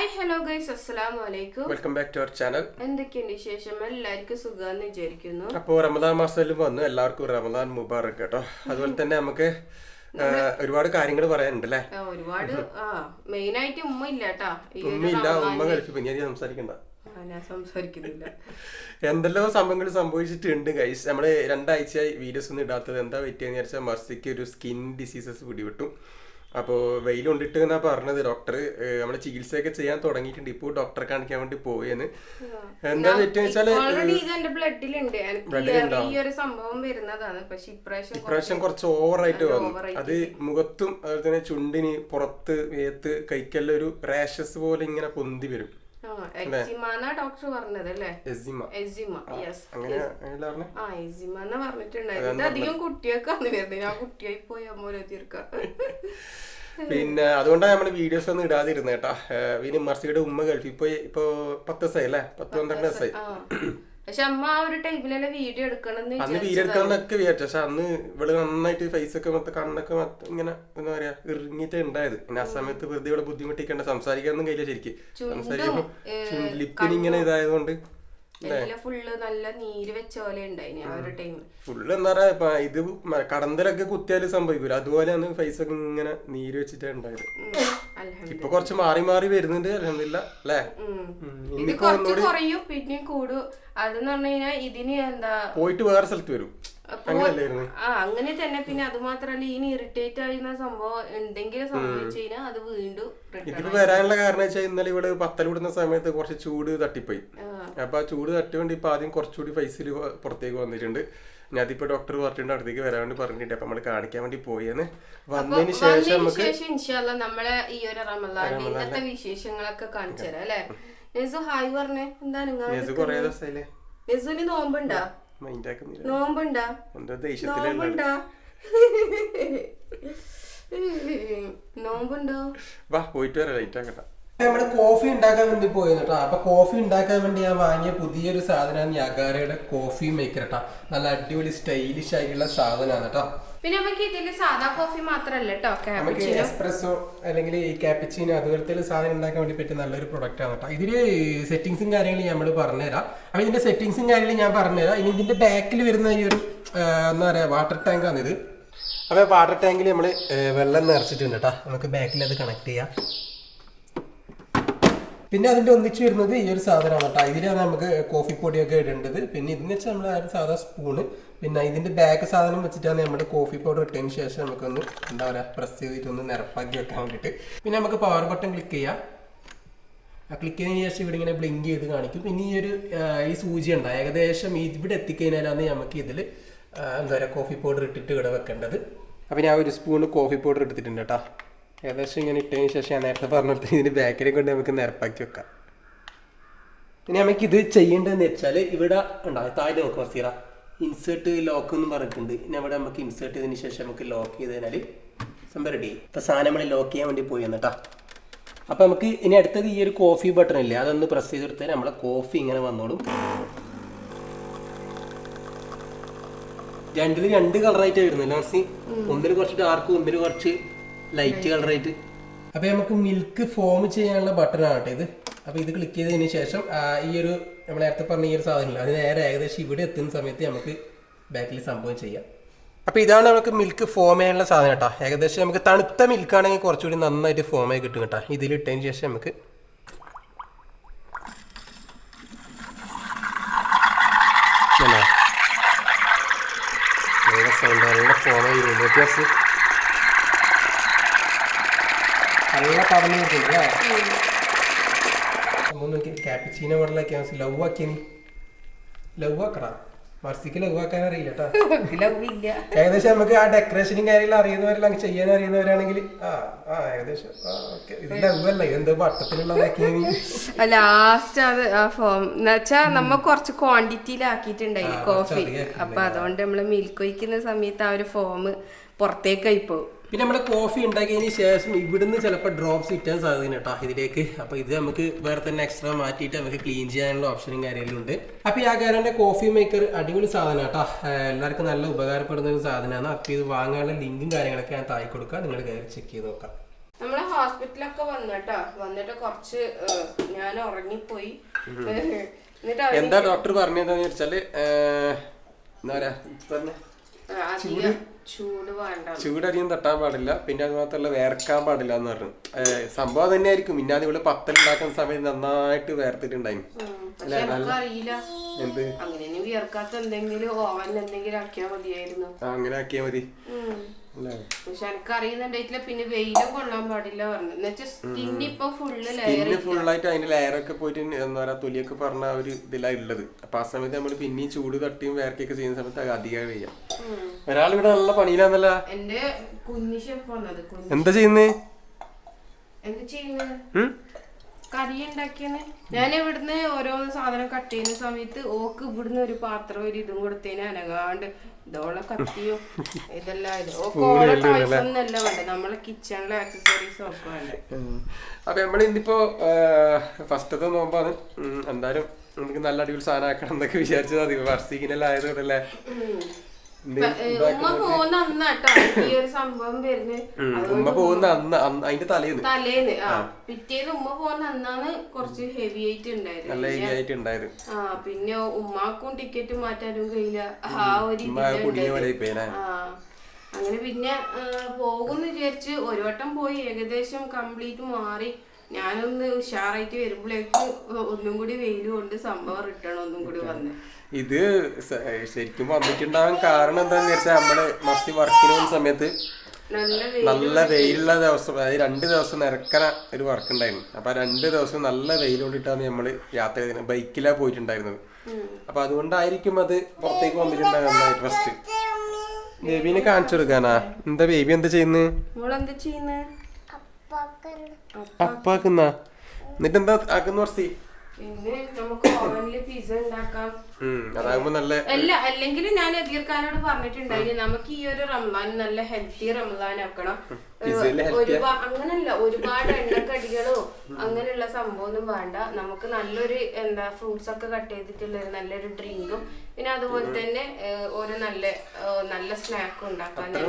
Hi hello guys അസ്സലാമു വലൈക്കും welcome back to our channel എന്തൊക്കെയുണ്ട് വിശേഷം? എല്ലാവർക്കും സുഖമെന്ന് വിചാരിക്കുന്നു. അപ്പോൾ റമദാൻ മാസത്തിൽ വന്നു എല്ലാവർക്കും റമദാൻ മുബാറക് കേട്ടോ. അതുപോലെ തന്നെ നമുക്ക് ഒരുപാട് കാര്യങ്ങൾ പറയാനുണ്ട് അല്ലേ ഒരുപാട് മെയിൻ ആയിട്ട് ഉമ്മ ഇല്ല കേട്ടാ. ഈ ഇല്ല ഉമ്മ കഴിച്ചു പിന്നെ സംസാരിക്കണ്ട. സംസാരിക്കുന്നില്ല. എന്തെല്ലോ സംഭവങ്ങൾ സംഭവിച്ചിട്ടുണ്ട് ഗൈസ് നമ്മൾ രണ്ടാഴ്ചയായി വീഡിയോസ് ഒന്നും ഇടാത്തത് എന്താ പറ്റിയെന്ന് വിചാരിച്ചാൽ മർസിക്ക് ഒരു സ്കിൻ ഡിസീസസ് പിടിപെട്ടു. അപ്പോൾ വെയിൽ കൊണ്ടിട്ട് എന്നാ പറഞ്ഞത്. ഡോക്ടർ നമ്മൾ ചികിത്സയൊക്കെ ചെയ്യാൻ തുടങ്ങിയിട്ടുണ്ട്. ഇപ്പോൾ ഡോക്ടറെ കാണിക്കാൻ വേണ്ടി പോയെന്ന് എന്താ പറ്റിയെന്ന് വെച്ചാൽ ഇപ്രാവശ്യം കുറച്ച് ഓവറായിട്ട് വന്നു. അത് മുഖത്തും അതുപോലെ തന്നെ ചുണ്ടിന് പുറത്ത് വേത്ത് കൈക്കെല്ലാം ഒരു റാഷസ് പോലെ ഇങ്ങനെ പൊന്തി വരും. ഡോക്ടർ പറഞ്ഞത് അല്ലേ ആ എസിമ എന്ന് പറഞ്ഞിട്ടുണ്ടായിരുന്നു ഇത് കുട്ടിയൊക്കെ വന്നു വരുന്നത് ഞാൻ കുട്ടിയായി പോയി അമ്മോലെ തീർക്കാം പിന്നെ അതുകൊണ്ടാണ് നമ്മൾ വീഡിയോസ് ഒന്നും ഇടാതിരുന്നേട്ടാ വിനിമർസിയുടെ പിന്നെ മർസിയുടെ ഉമ്മ ഗൾഫിൽ പോയി ഇപ്പൊ പത്ത് ദിവസമായി അല്ലേ? പത്ത് പന്ത്രണ്ട് ദിവസമായി പക്ഷെ അമ്മ ആ ഒരു ടൈമിലെല്ലാം വീഡിയോ എടുക്കണം അന്ന് വീഡിയോ എടുക്കണമെന്നൊക്കെ വിചാരിച്ചു. പക്ഷെ അന്ന് ഇവൾ നന്നായിട്ട് ഫേസ് ഒക്കെ മൊത്തം കണ്ണൊക്കെ മൊത്തം ഇങ്ങനെ എന്താ പറയാ ഇറങ്ങിയിട്ടേ ഉണ്ടായത് പിന്നെ ആ സമയത്ത് വെറുതെ ഇവിടെ ബുദ്ധിമുട്ടിക്കണ്ട സംസാരിക്കാനൊന്നും കഴിയില്ല ശരിക്കും. സംസാരിക്കുമ്പോ ലിപ്പിന് ഇങ്ങനെ ഇതായതുകൊണ്ട് ഫുള്ള് നല്ല നീര് വെച്ച പോലെ ഉണ്ടായിന് ആ ഒരു ടൈം ഫുള്ള് എന്താ പറയാ ഇപ്പൊ ഇത് കടന്തലൊക്കെ കുത്തിയാൽ സംഭവിക്കൂല. അതുപോലെയാണ് ഫേസ് ഒക്കെ ഇങ്ങനെ നീര് വെച്ചിട്ടാ ഉണ്ടായത്. ഇപ്പൊ കുറച്ച് മാറി മാറി വരുന്നുണ്ട് അലഹമില്ല അല്ലേ. ഇത് കുറച്ച് കുറയും പിന്നെയും കൂടും. അതെന്ന് പറഞ്ഞു കഴിഞ്ഞാൽ ഇതിന് എന്താ പോയിട്ട് വേറെ സ്ഥലത്ത് വരും. ആ അങ്ങനെ തന്നെ. പിന്നെ അത് മാത്രല്ല ഇനി ഇറിറ്റേറ്റ് ആയിരുന്ന സംഭവം എന്തെങ്കിലും സംഭവിച്ചു കഴിഞ്ഞാൽ അത് വീണ്ടും ഇതിപ്പോ വരാനുള്ള കാരണം വെച്ചാൽ ഇന്നലെ ഇവിടെ പത്തൽ വിടുന്ന സമയത്ത് കുറച്ച് ചൂട് തട്ടിപ്പോയി. അപ്പൊ ആ ചൂട് തട്ടിയോണ്ട് ഇപ്പൊ ആദ്യം കുറച്ചുകൂടി ഫൈസിൽ പുറത്തേക്ക് വന്നിട്ടുണ്ട്. ഞാൻ ഇപ്പൊ ഡോക്ടർ പറഞ്ഞിട്ടുണ്ട് അടുത്തേക്ക് വരാൻ വേണ്ടി പറഞ്ഞിട്ടുണ്ട്. അപ്പൊ നമ്മൾ കാണിക്കാൻ വേണ്ടി പോയെന്ന്. വന്നതിന് ശേഷം നമുക്ക് നമ്മളെ ഈ ഒരു റമലാന്റെ ഇന്നത്തെ വിശേഷങ്ങളൊക്കെ കാണിച്ചു തരാം അല്ലെ? നെസു ഹായ് പറഞ്ഞേ. എന്താ നിങ്ങൾ നെസ് കൊറേ ദിവസമായില്ലേ നോമ്പുണ്ടാ? മൈൻഡ് ആക്കുന്നില്ല നോമ്പുണ്ടാ? എന്തോ ദേഷ്യത്തിലുള്ള നോമ്പുണ്ടാ? നോമ്പുണ്ടോ? വാ പോയിട്ട് വരാം ലൈറ്റ് ആക്കട്ടെ. നമ്മുടെ കോഫി ഉണ്ടാക്കാൻ വേണ്ടി പോയിരുന്നു കേട്ടോ അപ്പൊ കോഫി ഉണ്ടാക്കാൻ വേണ്ടി ഞാൻ വാങ്ങിയ പുതിയൊരു സാധനമാണ് യാഗാരയുടെ കോഫി മേക്കർ കേട്ടോ നല്ല അടിപൊളി സ്റ്റൈലിഷ് ആയിട്ടുള്ള സാധനമാണ് കേട്ടോ പിന്നെ നമുക്ക് ഇതിൽ സാധാ കോഫി മാത്രല്ല കേട്ടോ നമുക്ക് എക്സ്പ്രസോ അല്ലെങ്കിൽ ഈ കാപ്പിച്ചീനോ അതുപോലത്തെ സാധനം ഉണ്ടാക്കാൻ വേണ്ടി പറ്റിയ നല്ലൊരു പ്രൊഡക്റ്റ് ആണ് കേട്ടോ ഇതിൽ സെറ്റിംഗ്സും കാര്യങ്ങളും നമ്മൾ പറഞ്ഞുതരാം. അപ്പൊ ഇതിന്റെ സെറ്റിംഗ്സും കാര്യങ്ങളും ഞാൻ പറഞ്ഞുതരാം. ഇനി ഇതിന്റെ ബാക്കിൽ വരുന്ന ഈ ഒരു എന്താ പറയാ വാട്ടർ ടാങ്ക് ആണ് ഇത്. അപ്പോൾ വാട്ടർ ടാങ്കിൽ നമ്മൾ വെള്ളം നിറച്ചിട്ടുണ്ട് കേട്ടോ നമുക്ക് ബാക്കിൽ അത് കണക്ട് ചെയ്യാം. പിന്നെ അതിന്റെ ഒന്നിച്ച് വരുന്നത് ഈ ഒരു സാധനമാണ് കേട്ടോ ഇതിലാണ് നമുക്ക് കോഫി പൊടിയൊക്കെ ഇടേണ്ടത്. പിന്നെ ഇതിന് വെച്ചാൽ നമ്മൾ ആ ഒരു സാധാ സ്പൂണ് പിന്നെ ഇതിന്റെ ബാക്ക് സാധനം വെച്ചിട്ടാണ് നമ്മുടെ കോഫി പൗഡർ ഇട്ടതിന് ശേഷം നമുക്കൊന്ന് എന്താ പറയുക പ്രസ് ചെയ്തിട്ട് ഒന്ന് നിരപ്പാക്കി വെക്കാൻ വേണ്ടിട്ട് പിന്നെ നമുക്ക് പവർ ബട്ടൺ ക്ലിക്ക് ചെയ്യാം. ആ ക്ലിക്ക് ചെയ്തതിന് ശേഷം ഇവിടെ ഇങ്ങനെ ബ്ലിങ്ക് ചെയ്ത് കാണിക്കും. പിന്നെ ഈ ഒരു ഈ സൂചി ഉണ്ട്? ഏകദേശം ഇവിടെ എത്തിക്കഴിഞ്ഞാലാണ് നമുക്ക് ഇതിൽ എന്താ പറയുക കോഫി പൗഡർ ഇട്ടിട്ട് ഇവിടെ വെക്കേണ്ടത്. അപ്പം ഞാൻ ഒരു സ്പൂണ് കോഫി പൗഡർ എടുത്തിട്ടുണ്ട് കേട്ടോ. ഏകദേശം ഇങ്ങനെ ഇട്ടതിന് ശേഷം ഞാൻ നേരത്തെ പറഞ്ഞിട്ട് ഇതിന് ബാക്കിനെ കൊണ്ട് നമുക്ക് നിരപ്പാക്കി വെക്കാം. ഇനി നമുക്ക് ഇത് ചെയ്യേണ്ടതെന്ന് വെച്ചാൽ ഇവിടെ ഉണ്ടാവും താഴെ നോക്കുക സീറ ഇൻസേർട്ട് ലോക്ക് എന്ന് പറഞ്ഞിട്ടുണ്ട്. ഇനി അവിടെ നമുക്ക് ഇൻസേർട്ട് ചെയ്തതിന് ശേഷം നമുക്ക് ലോക്ക് ചെയ്ത് കഴിഞ്ഞാൽ സംഭവം റെഡി ഇപ്പം സാധനം നമ്മൾ ലോക്ക് ചെയ്യാൻ വേണ്ടി പോയി എന്നിട്ടാ അപ്പം നമുക്ക് ഇനി അടുത്തത് ഈ ഒരു കോഫി ബട്ടൺ ഇല്ലേ? അതൊന്ന് പ്രസ് ചെയ്ത് കൊടുത്താൽ നമ്മളെ കോഫി ഇങ്ങനെ വന്നോളും. രണ്ടിൽ രണ്ട് കളറായിട്ടാണ് വരുന്നത് മനസ്സി ഒന്നിന് കുറച്ച് ഡാർക്ക് ഒന്നിന് കുറച്ച് ലൈറ്റ് കളറായിട്ട് അപ്പൊ നമുക്ക് മിൽക്ക് ഫോം ചെയ്യാനുള്ള ബട്ടൺ ആകട്ടെ ഇത്. അപ്പൊ ഇത് ക്ലിക്ക് ചെയ്തതിന് ശേഷം ഈ ഒരു നമ്മൾ നേരത്തെ പറഞ്ഞ ഈ ഒരു സാധനമില്ല. അത് നേരെ ഏകദേശം ഇവിടെ എത്തുന്ന സമയത്ത് നമുക്ക് ബാക്കിൽ സംഭവം ചെയ്യാം. അപ്പോൾ ഇതാണ് നമുക്ക് മിൽക്ക് ഫോം ചെയ്യാനുള്ള സാധനം കേട്ടോ ഏകദേശം നമുക്ക് തണുത്ത മിൽക്ക് ആണെങ്കിൽ കുറച്ചുകൂടി നന്നായിട്ട് ഫോം ആയി കിട്ടും കേട്ടോ ഇതിലിട്ടതിന് ശേഷം നമുക്ക്. നല്ല വ്യത്യാസം. നല്ല പറഞ്ഞു സംഭവം നോക്കി ക്യാപ്പിച്ചീന മോഡലാക്കി ലവ് ആക്കിയ ലവ് ആക്കടാ മർസിക്ക് ലവ് ആക്കാൻ അറിയില്ല കേട്ടോ ഏകദേശം നമുക്ക് ആ ഡെക്കറേഷനും കാര്യങ്ങളും അറിയുന്നവരെല്ലാം അങ്ങ് ചെയ്യാൻ അറിയുന്നവരാണെങ്കിൽ ആ ആ ഏകദേശം ഇത് ലവ് അല്ല ഇതെന്തോ വട്ടത്തിലുള്ളതാക്കി ലാസ്റ്റ് അത് ആ ഫോം എന്നുവെച്ചാ നമ്മ കുറച്ച് ക്വാണ്ടിറ്റിയിലാക്കിയിട്ടുണ്ടായി കോഫി അപ്പൊ അതുകൊണ്ട് നമ്മൾ മിൽക്ക് ഒഴിക്കുന്ന സമയത്ത് ആ ഒരു ഫോം പുറത്തേക്കായി പോകും പിന്നെ നമ്മുടെ കോഫി ഉണ്ടാക്കിയതിന് ശേഷം ഇവിടുന്ന് ചിലപ്പോൾ ഡ്രോപ്സ് കിട്ടാൻ സാധ്യത കേട്ടോ ഇതിലേക്ക്. അപ്പോൾ ഇത് നമുക്ക് വേറെ തന്നെ എക്സ്ട്രാ മാറ്റിയിട്ട് നമുക്ക് ക്ലീൻ ചെയ്യാനുള്ള ഓപ്ഷനും കാര്യങ്ങളും ഉണ്ട്. അപ്പോൾ ഈ ആകാരന്റെ കോഫി മേക്കർ അടിപൊളി സാധനം കേട്ടോ. എല്ലാവർക്കും നല്ല ഉപകാരപ്പെടുന്ന ഒരു സാധനമാണ്. അപ്പോൾ ഇത് വാങ്ങാനുള്ള ലിങ്കും കാര്യങ്ങളൊക്കെ ഞാൻ തായി കൊടുക്കാം. നിങ്ങൾ കയറി ചെക്ക് ചെയ്ത് നോക്കാം. നമ്മളെ ഹോസ്പിറ്റലൊക്കെ വന്നിട്ടാ വന്നിട്ട് കുറച്ച് ഞാൻ ഉറങ്ങിപ്പോയി. എന്താ ഡോക്ടർ പറഞ്ഞതെന്ന് വെച്ചാൽ എന്താ പറയാ? ചൂടധികം തട്ടാൻ പാടില്ല. പിന്നെ അത് മാത്രമല്ല വേർക്കാൻ പാടില്ല എന്ന് പറഞ്ഞു. സംഭവം തന്നെ തന്നെയായിരിക്കും. പിന്നെ അത് ഇവിടെ പത്തൽ ഉണ്ടാക്കുന്ന സമയത്ത് നന്നായിട്ട് വേർത്തിട്ടുണ്ടായി. അങ്ങനെ ആക്കിയാ മതി. പക്ഷെ എനിക്ക് അറിയുന്നുണ്ടായിട്ടില്ല പിന്നെ വെയിലും കൊള്ളാൻ പാടില്ല പറഞ്ഞു. എന്നുവെച്ചാൽ സ്കിൻ ഇപ്പൊ ഫുള്ള് ലെയർ ഫുള്ളായിട്ട് അതിന്റെ ലെയറൊക്കെ പോയിട്ട് എന്താ പറയാ തൊലിയൊക്കെ പറഞ്ഞ ഒരു ഇതിലാ ഉള്ളത്. അപ്പൊ ആ സമയത്ത് നമ്മൾ പിന്നെയും ചൂട് തട്ടിയും വേർക്കൊക്കെ ചെയ്യുന്ന സമയത്ത് അധികം ചെയ്യാം ഒരാളിവിടെ നല്ല പണിയിലാന്നല്ല? എന്റെ കുഞ്ഞി ഷെഫ് എന്താ ചെയ്യുന്നേ? എന്താ ചെയ്യുന്നത്? കറി ഉണ്ടാക്കിയെന്ന് ഞാൻ ഇവിടുന്ന് ഓരോ സാധനം കട്ട് ചെയ്യുന്ന സമയത്ത് ഓക്ക് ഇവിടുന്ന് ഒരു പാത്രം ഒരു ഇതും കൊടുത്തേനെ അനങ്ങാണ്ട്. ഇതോളെ കത്തിയോ ഇതെല്ലാം ഇത്. ടോയ്സ് ഒന്നല്ല വേണ്ട നമ്മളെ കിച്ചണിലെ ആക്സസറീസ് ഒക്കെ വേണ്ട. അപ്പൊ നമ്മൾ ഇന്നിപ്പോ ഫസ്റ്റത്തെ നോമ്പാണ്. ഉം, എന്തായാലും നമുക്ക് നല്ല അടിപൊളി സാധനം ആക്കണം എന്നൊക്കെ വിചാരിച്ചത്. മതി വർഷീക്കിനെല്ലാം ആയതുകൊണ്ടല്ലേ? ഉമ്മ പോകുന്ന അന്നാട്ടോ. ഈ ഒരു സംഭവം വരുന്നത്. ഉമ്മ പോകുന്ന അന്ന് അന്ന് അതിന്റെ തലേന്ന്. തലേന്ന് ആ. പിറ്റേന്ന് ഉമ്മ പോകുന്ന അന്നാണ് കുറച്ച് ഹെവി ആയിട്ട് ഉണ്ടായത് നല്ല ഏരിയ ആയിട്ട് ഉണ്ടായത്. ആ പിന്നെ ഉമ്മാക്കും ടിക്കറ്റ് മാറ്റാനും കഴിയില്ല. ആ ഒരു ആ. അങ്ങനെ പിന്നെ ആ, പോകുന്ന് വിചാരിച്ച് ഒരു വട്ടം പോയി ഏകദേശം കംപ്ലീറ്റ് മാറി. ഞാനൊന്ന് ഉഷാറായിട്ട് വരുമ്പോഴേക്ക് ഒന്നും കൂടി വെയിൽ കൊണ്ട് സംഭവം റിട്ടേൺ ഒന്നും കൂടി വന്നു. ഇത് ശരിക്കും വന്നിട്ടുണ്ടാകാൻ കാരണം എന്താന്ന് വെച്ചാൽ നമ്മൾ മസ്തി വർക്കിന് പോകുന്ന സമയത്ത് നല്ല വെയിലുള്ള ദിവസം അതായത് രണ്ട് ദിവസം നിരക്കന ഒരു വർക്ക് ഉണ്ടായിരുന്നു. അപ്പൊ രണ്ട് ദിവസം നല്ല വെയിൽ കൊണ്ടിട്ടാണ് നമ്മൾ യാത്ര ചെയ്തത്. ബൈക്കിലാ പോയിട്ടുണ്ടായിരുന്നത്. അപ്പൊ അതുകൊണ്ടായിരിക്കും അത് പുറത്തേക്ക് വന്നിട്ടുണ്ടാകുന്ന ഫസ്റ്റ് ബേബിനെ കാണിച്ചു കൊടുക്കാനാ? എന്താ ബേബി എന്താ ചെയ്യുന്നത് അപ്പാക്കുന്ന എന്നിട്ട് എന്താ ആക്കുന്ന മസ്തി പിന്നെ നമുക്ക് ഓവനിൽ പിസ്സ ഉണ്ടാക്കാം. അതാകുമ്പോ നല്ല അല്ല അല്ലെങ്കിൽ ഞാൻ എതിർക്കാനോട് പറഞ്ഞിട്ടുണ്ടായിന് നമുക്ക് ഈ ഒരു റംസാൻ നല്ല ഹെൽത്തി റംസാൻ ആക്കണം ഒരുപാട് അങ്ങനല്ല ഒരുപാട് എണ്ണക്കടികളോ അങ്ങനെയുള്ള സംഭവമൊന്നും വേണ്ട. നമുക്ക് നല്ലൊരു എന്താ ഫ്രൂട്ട്സ് ഒക്കെ കട്ട് ചെയ്തിട്ടുള്ള ഒരു നല്ലൊരു ഡ്രിങ്കും പിന്നെ അതുപോലെ തന്നെ ഒരു നല്ല നല്ല സ്നാക്കും ഉണ്ടാക്കാൻ ഞാൻ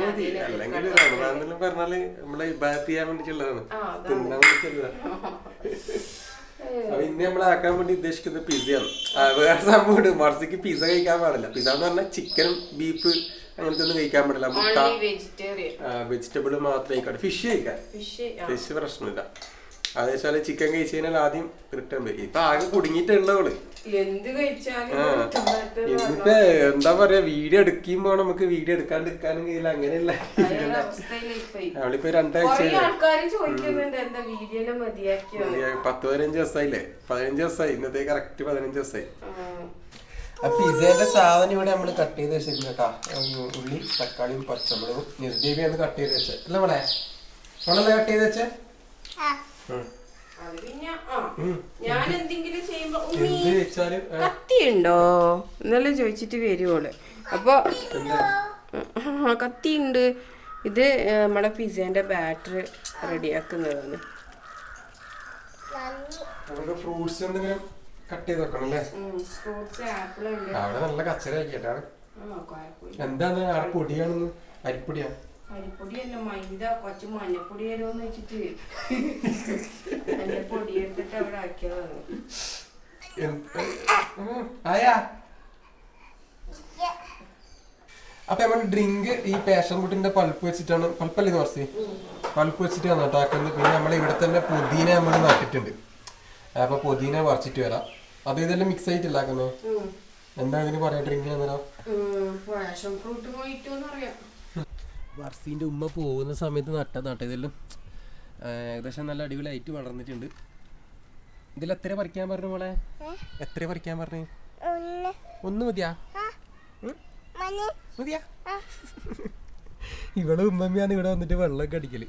ഇന്ന് നമ്മൾ ആക്കാൻ വേണ്ടി ഉദ്ദേശിക്കുന്നത് പിസയാണ് വേറെ സംഭവമുണ്ട്. മർസിക്ക് പിസ കഴിക്കാൻ പാടില്ല. പിസ എന്ന് പറഞ്ഞാൽ ചിക്കൻ ബീഫ് അങ്ങനത്തെ ഒന്നും കഴിക്കാൻ പാടില്ല. മുട്ട വെജിറ്റബിൾ മാത്രമേ കഴിക്കാൻ ഫിഷ് കഴിക്കാൻ ഫിഷ് പ്രശ്നമില്ല. അത് വെച്ചാൽ ചിക്കൻ കഴിച്ചു കഴിഞ്ഞാൽ ആദ്യം റിട്ടേൺ പോയി. ഇപ്പൊ ആകെ കുടുങ്ങിയിട്ടുള്ളവൾ എന്ത് കഴിച്ചാലും ആ. ഇഷ്ടപ്പെട്ട് എന്താ പറയാ വീഡിയോ എടുക്കുമ്പോ നമുക്ക്. വീഡിയോ എടുക്കാണ്ടിരിക്കാനും കഴിയില്ല അങ്ങനെയല്ല അവളിപ്പോ രണ്ടാഴ്ച പത്ത് പതിനഞ്ച് ദിവസമായില്ലേ? പതിനഞ്ച് ദിവസമായി. ഇന്നത്തെ കറക്റ്റ് പതിനഞ്ച് ദിവസമായി. ആ. പിസേന്റെ സാധനം ഇവിടെ നമ്മൾ കട്ട് ചെയ്ത് വെച്ചിട്ടുണ്ട് കേട്ടാ. ഉള്ളി തക്കാളിയും പച്ചമുളകും നിർദ്ദേവിയാണ് കട്ട് ചെയ്ത് വെച്ചത് അല്ല മോളെ? മോളല്ലേ കട്ട് ചെയ്ത് വെച്ചേ? അത് പിന്നെ ആ. ഞാൻ എന്തെങ്കിലും ചെയ്യുമ്പോ ഉമ്മി എന്ത് വെച്ചാലും ആ, കത്തി ഉണ്ടോ ഇന്നലെ ചോദിച്ചിട്ട് വരുവോൾ അപ്പൊ കത്തിയുണ്ട്. ഇത് നമ്മളെ നമ്മുടെ പിസേന്റെ ബാറ്ററി റെഡിയാക്കുന്നതാണ്. ഫ്രൂട്ട്സ് എന്തെങ്കിലും കട്ട് ചെയ്ത് വെക്കണം അല്ലേ? അവിടെ നല്ല കച്ചറ ആക്കിയിട്ടാണ് പൊടിയാണെന്ന് അരിപ്പൊടിയാ? അരിപ്പൊടിയല്ല മൈദ കൊച്ചു മഞ്ഞപ്പൊടി തരുമെന്ന് വെച്ചിട്ട്. മഞ്ഞപ്പൊടി പൊടി എടുത്തിട്ട് അവിടെ ആക്കിയതാണ്. അപ്പൊ നമ്മൾ ഡ്രിങ്ക് ഈ പാഷൻ ഫ്രൂട്ടിന്റെ പൾപ്പ് വെച്ചിട്ടാണ് പൾപ്പല്ലേ കുറച്ച്? പൾപ്പ് വെച്ചിട്ടാണ് നട്ടാക്കുന്നത് പിന്നെ നമ്മൾ ഇവിടെ തന്നെ പുതിന നമ്മൾ നട്ടിട്ടുണ്ട്. അപ്പൊ പുതിന പറിച്ചിട്ട് വരാം. അത് ഇതെല്ലാം മിക്സ് ആയിട്ടില്ല ഉണ്ടാക്കുന്നത് എന്താ ഇതിന് പറയാ ഡ്രിങ്ക് അന്നേരം പാഷൻ ഫ്രൂട്ട് പോയിട്ടോന്ന് അറിയാം വർഷീന്റെ ഉമ്മ പോകുന്ന സമയത്ത് നട്ട നട്ടതെല്ലാം ഏകദേശം നല്ല അടിപൊളിയായിട്ട് വളർന്നിട്ടുണ്ട് ഇതിൽ എത്ര പറിക്കാൻ പറഞ്ഞു മോളെ? എത്ര പറിക്കാൻ പറഞ്ഞു? ഒന്ന്. മതിയാ? മതിയാ? ഇവിടെ ഉമ്മമ്മയാണ് ഇവിടെ വന്നിട്ട് വെള്ളമൊക്കെ അടിക്കൽ.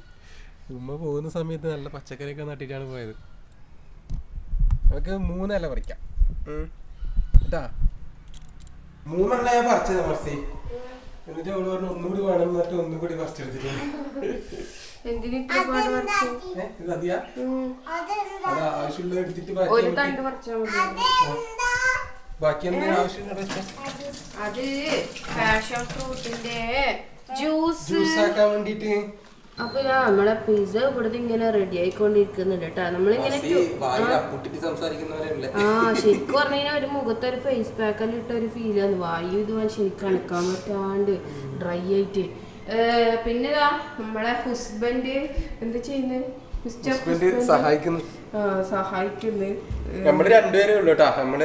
ഉമ്മ പോകുന്ന സമയത്ത് നല്ല പച്ചക്കറിയൊക്കെ നട്ടിട്ടാണ് പോയത്. നമുക്ക് മൂന്നല്ല പറിക്കാം. കേട്ടാ മൂന്നെണ്ണ ഞാൻ പറിച്ചത് മർസി എന്നിട്ട് അവൾ പറഞ്ഞു ഒന്നുകൂടി വേണം എന്നിട്ട് ഒന്നും കൂടി പറിച്ചെടുത്തിട്ടുണ്ട് മതിയാ? അത് ആവശ്യമുള്ളത് എടുത്തിട്ട് ബാക്കി എന്താ വെച്ചാ അത് പാഷൻ ഫ്രൂട്ടിന്റെ ജ്യൂസ് ജ്യൂസ് ആക്കാൻ വേണ്ടിട്ട് അപ്പൊ ഇതാ നമ്മളെ പിസ ഇവിടുന്ന് ഇങ്ങനെ റെഡി ആയിക്കൊണ്ടിരിക്കുന്നുണ്ട് കേട്ടോ നമ്മളിങ്ങനെ ആ. ശരിക്കും പറഞ്ഞു കഴിഞ്ഞാൽ ഒരു മുഖത്ത് ഒരു ഫേസ് പാക്കെല്ലാം ഇട്ട ഒരു ഫീൽ ആണ്. വായു ഇത് ശരിക്കും അണക്കാൻ പറ്റാണ്ട് ഡ്രൈ ആയിട്ട്. പിന്നെ ഇതാ നമ്മളെ ഹസ്ബൻഡ് എന്താ ചെയ്യുന്നത് സഹായിക്കുന്നു. സഹായിക്കുന്നു. നമ്മൾ രണ്ടുപേരേ ഉള്ളു കേട്ടാ നമ്മൾ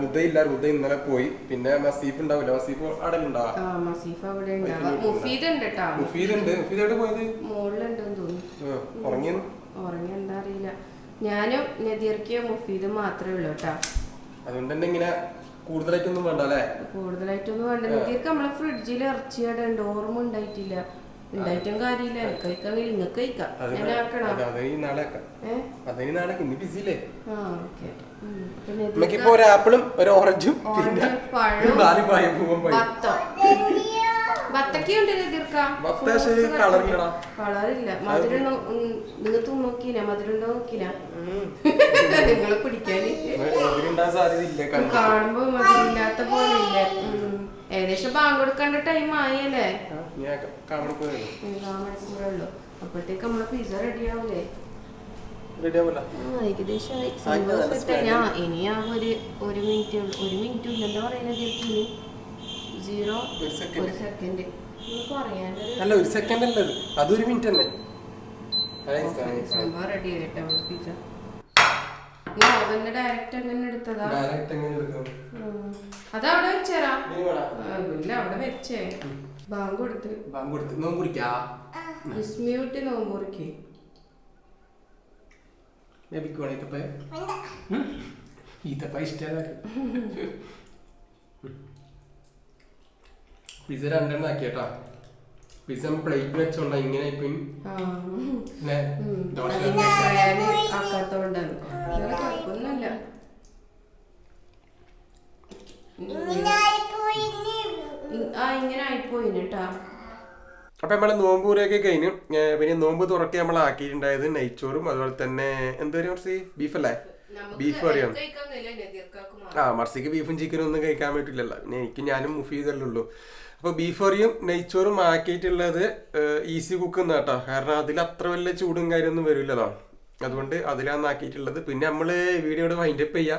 റുദ ഇല്ല. റുദ ഇന്നലെ പോയി. പിന്നെ മസീഫ് ഉണ്ടാവില്ല മസീഫ് ആ മസീഫ അവിടെ ഉണ്ടാവും മുഫീദ് ഉണ്ട് കേട്ടോ മുഫീദ് ഉണ്ട്. മുഫീദ് എവിടെ പോയത്? തോന്നുന്നു. ആ, ഉറങ്ങിയെന്ന് ഉറങ്ങി എന്താ അറിയില്ല. ഞാനും നദീർക്കയോ മുഫീദും മാത്രമേ ഉള്ളൂ കേട്ടോ അതുകൊണ്ട് തന്നെ ഇങ്ങനെ കൂടുതലായിട്ടൊന്നും വേണ്ട അല്ലേ കൂടുതലായിട്ടൊന്നും വേണ്ട. നദീർക്ക് നമ്മളെ ഫ്രിഡ്ജിൽ ഇറച്ചിയുടെ ഉണ്ട് ഓർമ്മ ഉണ്ടായിട്ടില്ല. ഉണ്ടായിട്ടും കാര്യമില്ല. എനിക്ക് നിങ്ങൾക്ക് കഴിക്കാം ഞാൻ ആക്കണോ? ആ ഓക്കെ. പിന്നെ നമുക്കിപ്പോ ഒരു ആപ്പിളും ഒരു ഓറഞ്ചും പിന്നെ പഴം നാല് പഴം കളറില്ല. മധുരം നിങ്ങൾ നോക്കിയില്ല. മധുരം നോക്കിയില്ല? നിങ്ങളെ പിടിക്കാന് കാണുമ്പോ പോലെ ഇല്ല. ഏകദേശം ബാങ്ക് കൊടുക്കേണ്ട ടൈം ആയല്ലേ? അപ്പോഴത്തേക്ക് നമ്മളെ പിസ റെഡി ആവൂലേ? ഏകദേശം. ഇനി ആ ഒരു ഒരു മിനിറ്റ് ഒരു മിനിറ്റ് ഇല്ലല്ലോ പറയുന്നത് ഇനി സീറോ ഒരു second. ഒരു സെക്കൻഡ് പറയാനൊരു അല്ല ഒരു സെക്കൻഡ് അല്ലത് അതൊരു മിനിറ്റ് തന്നെ സംഭവം റെഡി ആയിട്ട് നമ്മളെ പിസ്സ ഓവന്റെ ഡയറക്റ്റ് അങ്ങനെ എടുത്തതാ? ഡയറക്റ്റ് എങ്ങനെ എടുക്കും? ഉം. അതവിടെ വെച്ചേരാ? നീ വേണം ആ, ഇല്ല അവിടെ വെച്ചേ. ബാങ്ക് കൊടുത്ത്. ബാങ്ക് കൊടുത്ത്. നോമ്പ് കുടിക്കാ? വിസ്മിയൂട്ടി നോമ്പൂറിക്ക് ലഭിക്കുവാണ് ഈത്തപ്പഴ ഈത്തപ്പഴ ഇഷ്ടമല്ല പിസ രണ്ടെണ്ണം ആക്കിയട്ടാ. പിസ പ്ലേറ്റ് വെച്ചോണ്ട ഇങ്ങനെ ഇപ്പൊ ദോശ ആക്കാത്തോണ്ടാണ്. കുഴപ്പമൊന്നുമില്ല അപ്പൊ നമ്മളെ നോമ്പ് കൂരൊക്കെ കഴിഞ്ഞു പിന്നെ നോമ്പ് തുറക്കി നമ്മൾ ആക്കിയിട്ടുണ്ടായത് നെയ്ച്ചോറും അതുപോലെ തന്നെ എന്താ പറയുക മർസി? ബീഫ് അല്ലേ? ബീഫ് കറിയാണ്. ആ മർസിക്ക് ബീഫും ചിക്കനും ഒന്നും കഴിക്കാൻ പറ്റില്ലല്ലോ. പിന്നെ എനിക്ക് ഞാനും മുഫീദല്ലേ ഉള്ളൂ. അപ്പോൾ ബീഫ് കറിയും നെയ്ച്ചോറും ആക്കിയിട്ടുള്ളത് ഈസി കുക്ക് എന്ന് കേട്ടോ. കാരണം അതിൽ അത്ര വലിയ ചൂടും കാര്യമൊന്നും വരില്ലതാ അതുകൊണ്ട് അതിലാണ് ആക്കിയിട്ടുള്ളത്. പിന്നെ നമ്മൾ വീഡിയോയുടെ വൈൻഡപ്പ് ചെയ്യുക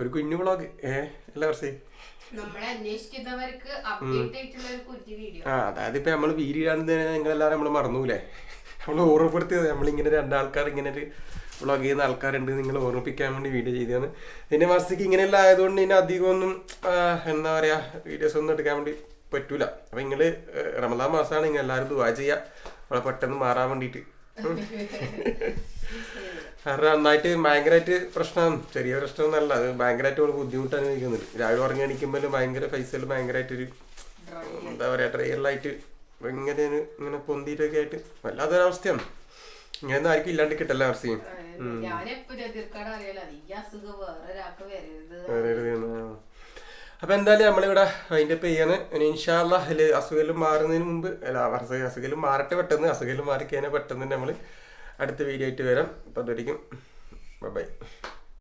ഒരു കുഞ്ഞു വ്ളോഗ് ഏ അല്ല നമ്മളെ വീഡിയോ ആ അതായത് ഇപ്പൊ നമ്മൾ വീഡിയോയാണെന്ന് നിങ്ങളെല്ലാരും നമ്മൾ മറന്നൂലേ? നമ്മൾ ഓർമ്മപ്പെടുത്തിയത് നമ്മളിങ്ങനെ രണ്ടാൾക്കാർ ഇങ്ങനെ ഒരു വ്ളോഗ് ചെയ്യുന്ന ആൾക്കാരുണ്ട് നിങ്ങൾ ഓർമ്മിപ്പിക്കാൻ വേണ്ടി വീഡിയോ ചെയ്തതാണ്. പിന്നെ വർഷത്തേക്ക് ഇങ്ങനെയെല്ലാം ആയതുകൊണ്ട് ഇനി അധികം ഒന്നും എന്താ പറയാ വീഡിയോസ് ഒന്നും എടുക്കാൻ വേണ്ടി പറ്റൂല. അപ്പൊ നിങ്ങൾ റമദാൻ മാസമാണ് നിങ്ങൾ എല്ലാവരും ദുവാ ചെയ്യുക നമ്മളെ പെട്ടെന്ന് മാറാൻ വേണ്ടിയിട്ട് കാരണം നന്നായിട്ട് ഭയങ്കരമായിട്ട് പ്രശ്നം ചെറിയ പ്രശ്നമൊന്നല്ല അത് ഭയങ്കരമായിട്ട് അവൾ ബുദ്ധിമുട്ട് അനുഭവിക്കുന്നുണ്ട് രാവിലെ ഉറങ്ങി എണീക്കുമ്പോൾ ഭയങ്കര പൈസയിൽ ഭയങ്കരമായിട്ടൊരു എന്താ പറയാ ട്രെയിലായിട്ട് ഭയങ്കര ഇങ്ങനെ പൊന്തിയിട്ടൊക്കെ ആയിട്ട് വല്ലാത്തൊരവസ്ഥയാണ് ഇങ്ങനെ ആർക്കും ഇല്ലാണ്ട് കിട്ടല്ല അവസ്ഥയും. ഞാനെപ്പോഴും എതിർക്കാട് അറിയാലോ ഈ അസുഖം വേറെ ഒരാൾക്ക് വരരുത് വേറെ ഒരു ഇതാണ്. ആ. അപ്പൊ എന്തായാലും നമ്മളിവിടെ അതിന്റെ പെയ്യാണ് ഇൻഷാല്ല അതിൽ അസുഖം മാറുന്നതിന് മുമ്പ് അല്ല അസുഖം അസുഖം മാറട്ടെ പെട്ടെന്ന് അസുഖം മാറിക്കഴിഞ്ഞാൽ പെട്ടെന്ന് നമ്മൾ അടുത്ത വീഡിയോ ആയിട്ട് വരാം അപ്പൊ അതൊരിക്കും ബൈ